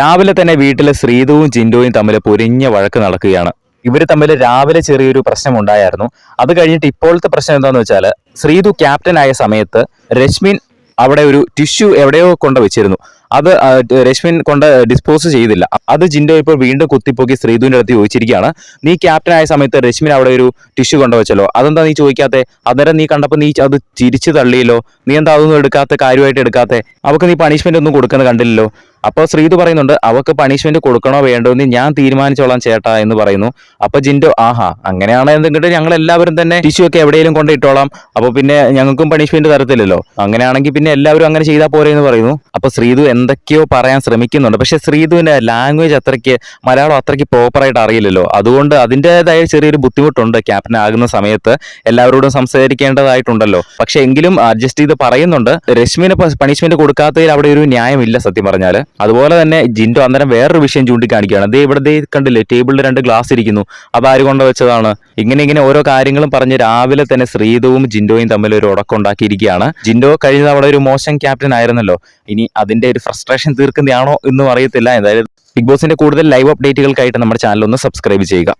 രാവിലെ തന്നെ വീട്ടിലെ ശ്രീതുവും ജിൻഡോയും തമ്മിൽ പൊരിഞ്ഞ വഴക്ക് നടക്കുകയാണ്. ഇവർ തമ്മിൽ രാവിലെ ചെറിയൊരു പ്രശ്നം ഉണ്ടായിരുന്നു അത് കഴിഞ്ഞിട്ട് ഇപ്പോഴത്തെ പ്രശ്നം എന്താന്ന് വെച്ചാൽ ശ്രീതു ക്യാപ്റ്റൻ ആയ സമയത്ത് രശ്മിൻ അവിടെ ഒരു ടിഷ്യൂ എവിടെയോ കൊണ്ട് വെച്ചിരുന്നു. അത് രശ്മിൻ കൊണ്ട് ഡിസ്പോസ് ചെയ്തില്ല. അത് ജിൻഡോ ഇപ്പോൾ വീണ്ടും കുത്തിപ്പോക്കി ശ്രീതുവിന്റെ അടുത്ത് ചോദിച്ചിരിക്കുകയാണ്. നീ ക്യാപ്റ്റൻ ആയ സമയത്ത് രശ്മിൻ അവിടെ ഒരു ടിഷ്യൂ കൊണ്ട് വെച്ചല്ലോ. അതെന്താ നീ ചോദിക്കാത്തെ? അന്നേരം നീ കണ്ടപ്പോൾ നീ അത് ചിരിച്ചു തള്ളിയല്ലോ. നീ എന്താ അതൊന്നും എടുക്കാത്ത? കാര്യമായിട്ട് എടുക്കാത്തെ? അവൾക്ക് നീ പണിഷ്മെന്റ് ഒന്നും കൊടുക്കുന്നത് കണ്ടില്ലല്ലോ. അപ്പോൾ ശ്രീതു പറയുന്നുണ്ട് അവക്ക് പണിഷ്മെന്റ് കൊടുക്കണോ വേണ്ടോ എന്ന് ഞാൻ തീരുമാനിച്ചോളാം ചേട്ടാ എന്ന് പറയുന്നു. അപ്പൊ ജിൻഡോ ആഹാ അങ്ങനെയാണ് എന്തെങ്കിലും ഞങ്ങൾ എല്ലാവരും തന്നെ ടിഷ്യൂ ഒക്കെ എവിടെയെങ്കിലും കൊണ്ടിട്ടോളാം അപ്പൊ പിന്നെ ഞങ്ങൾക്കും പണിഷ്മെന്റ് തരത്തില്ലല്ലോ. അങ്ങനെയാണെങ്കിൽ പിന്നെ എല്ലാവരും അങ്ങനെ ചെയ്താൽ പോരെ എന്ന് പറയുന്നു. അപ്പൊ ശ്രീതു എന്തൊക്കെയോ പറയാൻ ശ്രമിക്കുന്നുണ്ട്. പക്ഷെ ശ്രീതുവിന്റെ ലാംഗ്വേജ് അത്രയ്ക്ക് മലയാളം അത്രയ്ക്ക് പ്രോപ്പറായിട്ട് അറിയില്ലല്ലോ. അതുകൊണ്ട് അതിന്റെതായ ചെറിയൊരു ബുദ്ധിമുട്ടുണ്ട് ക്യാപ്റ്റൻ ആകുന്ന സമയത്ത്. എല്ലാവരോടും സംസാരിക്കേണ്ടതായിട്ടുണ്ടല്ലോ. പക്ഷെ എങ്കിലും അഡ്ജസ്റ്റ് ചെയ്ത് പറയുന്നുണ്ട്. രശ്മിനെ പണിഷ്മെന്റ് കൊടുക്കാത്തതിൽ അവിടെ ഒരു ന്യായമില്ല സത്യം പറഞ്ഞാൽ അതുപോലെ തന്നെ ജിൻഡോ അന്നേരം വേറൊരു വിഷയം ചൂണ്ടിക്കാണിക്കുകയാണ്. ദേ ഇവിടെ ദേ കണ്ടില്ലേ ടേബിളിൽ രണ്ട് ഗ്ലാസ് ഇരിക്കുന്നു. അത് ആര് കൊണ്ട് വെച്ചതാണ്? ഇങ്ങനെ ഇങ്ങനെ ഓരോ കാര്യങ്ങളും പറഞ്ഞ് രാവിലെ തന്നെ ശ്രീതവും ജിൻഡോയും തമ്മിൽ ഒരു ഉടക്കം ഉണ്ടാക്കിയിരിക്കുകയാണ് ജിൻഡോ കഴിഞ്ഞ തവണ ഒരു മോശം ക്യാപ്റ്റൻ ആയിരുന്നല്ലോ. ഇനി അതിന്റെ ഒരു ഫ്രസ്ട്രേഷൻ തീർക്കുന്നതാണോ എന്നും അറിയത്തില്ല. എന്തായാലും ബിഗ് ബോസിന്റെ കൂടുതൽ ലൈവ് അപ്ഡേറ്റുകൾക്കായിട്ട് നമ്മുടെ ചാനൽ ഒന്ന് സബ്സ്ക്രൈബ് ചെയ്യുക.